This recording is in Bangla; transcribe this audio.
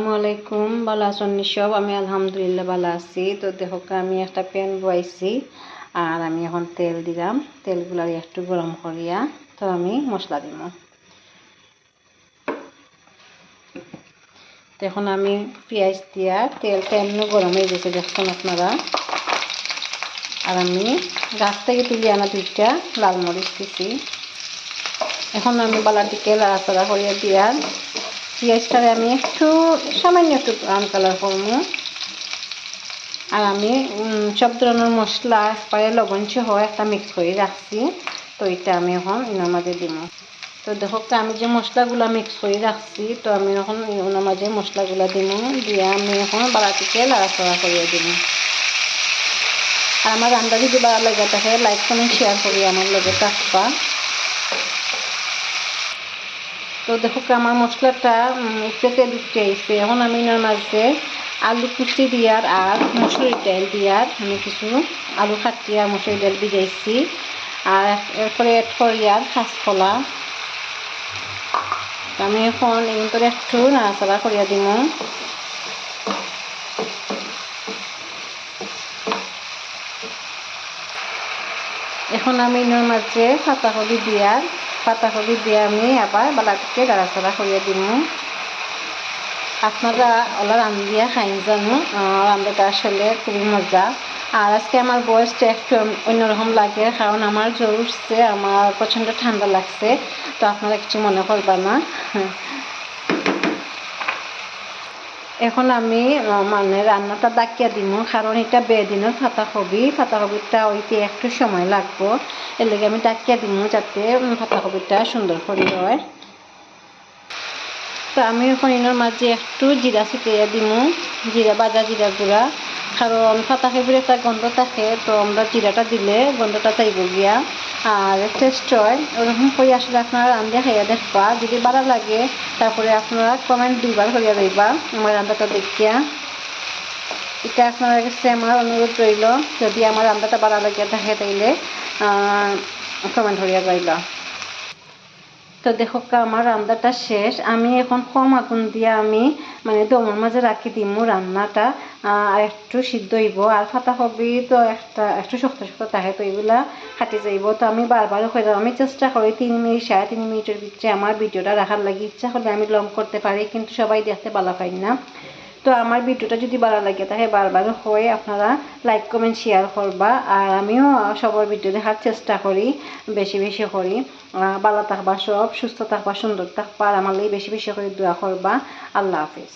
আসসালামু আলাইকুম ভালো আছেন সব? আমি আলহামদুলিল্লাহ ভালো আছি। তো দেখো, আমি একটা প্যান বয়াইছি আর আমি এখন তেল দিলাম। তেলগুলো একটু গরম করিয়া তো আমি মশলা দিব এখন আমি পেঁয়াজ দিয়া তেলটা এমনি গরম হয়ে গেছে দেখুন আপনারা? আর আমি গাছ থেকে তুলি আনা দুইটা লাল মরিচ দিছি। এখন আমি বালাটিকে লাড়াচাড়া করিয়া দিয়ার পেঁয়াজটারে আমি একটু সামান্য একটু ব্রাউন কালার করব। আর আমি সব ধরনের মশলা একবারে লবণ সহ একটা মিক্স করে রাখছি। তো এটা আমি এখন এনার মাঝে দিব। তো দেখো আমি যে মশলাগুলো মিক্স করে রাখছি, তো আমি এখন ওনার মাঝে মশলাগুলো দিব। দিয়ে আমি এখন বাড়াটিকে লাড়াচড়া করিয়ে দিব। আর আমার রান্না যদি ভালো লাগে থাকে লাইক কমেন্ট শেয়ার করি আমার লগে থাকবা। তো দেখো আমার মশলাটা উপরে দিতে আইসে এখন আমি এর মাঝে আলু কুচি দিয়ার আর মসুরি তেল দিয়ার, আমি কিছু আলু কাটি আর মসুরি তেল ভিজাইছি। আর এরপরে এড করি আর কাঁচকলা আমি এখন এগুলো একটু নাড়াচাড়া করিয়া দিব। এখন আমি এর মাঝে পাতাকপি দিয়ার পাতাকপি দিয়ে আমি আবার বালাটিকে দাঁড়াচাড়া করিয়ে দিব আপনারা ওলা রান্ধিয়া খাইন জানো রান্ধাটা আসলে খুবই মজা। আর আজকে আমার বয়সটা একটু অন্যরকম লাগে কারণ আমার জ্বর উঠছে আমার প্রচণ্ড ঠান্ডা লাগছে, তো আপনারা কিছু মনে করবা না। এখন আমি মানে রান্নাটা ডাকিয়া দিব কারণ এটা বেদিনের ফাতাকপি ফাতাকপিটা ওইতে একটু সময় লাগবো। এর আমি ডাকিয়া দিব যাতে ফাতাকবিটা সুন্দর করে হয়। তো আমি এখন এনার মাঝে একটু জিরা ছিটিয়ে দিব জিরা, বাজা জিরা গুঁড়া। কারণ ফাতাকপির একটা গন্ধ থাকে, তো আমরা জিরাটা দিলে গন্ধটা চাইব গিয়া। আর টেস্ট হয়, ওরকম করে আসলে আপনারা রান্না খাইয়া দেখবা। যদি ভালো লাগে, তারপরে আপনারা কমেন্ট দুইবার করিয়া দিবা, আমার রান্নাটা দেখিয়া। এটা আপনার কাছে আমার অনুরোধ রইল, যদি আমার রান্নাটা ভালো লাগিয়া থাকে তাইলে কমেন্ট করিয়া রইল তো দেখো, আমার রান্নাটা শেষ। আমি এখন কম আগুন দিয়ে আমি মানে দমের মাঝে রাখি দিমু রান্নাটা আর একটু সিদ্ধ হইব। আর ফাতা হবি তো একটা, একটু শক্ত শক্ত থাকে তো এগুলা কাটি যাইব। তো আমি বারবার হয়ে আমি চেষ্টা করি তিন মিনিট, সাড়ে তিন মিনিটের ভিতরে আমার ভিডিওটা রাখার লাগে। ইচ্ছা হলে আমি লং করতে পারি, কিন্তু সবাই দেখতে ভালো পাই না। তো আমার ভিডিওটা যদি ভালো লাগে, তাহলে বারবার হয়ে আপনারা লাইক কমেন্ট শেয়ার করবা। আর আমিও সবার ভিডিও দেখার চেষ্টা করি, বেশি বেশি করি। ভালো থাকবা সব, সুস্থ থাকবা, সুন্দর থাকবা, আর আমার বেশি বেশি করে দোয়া করবা। আল্লাহ হাফিজ।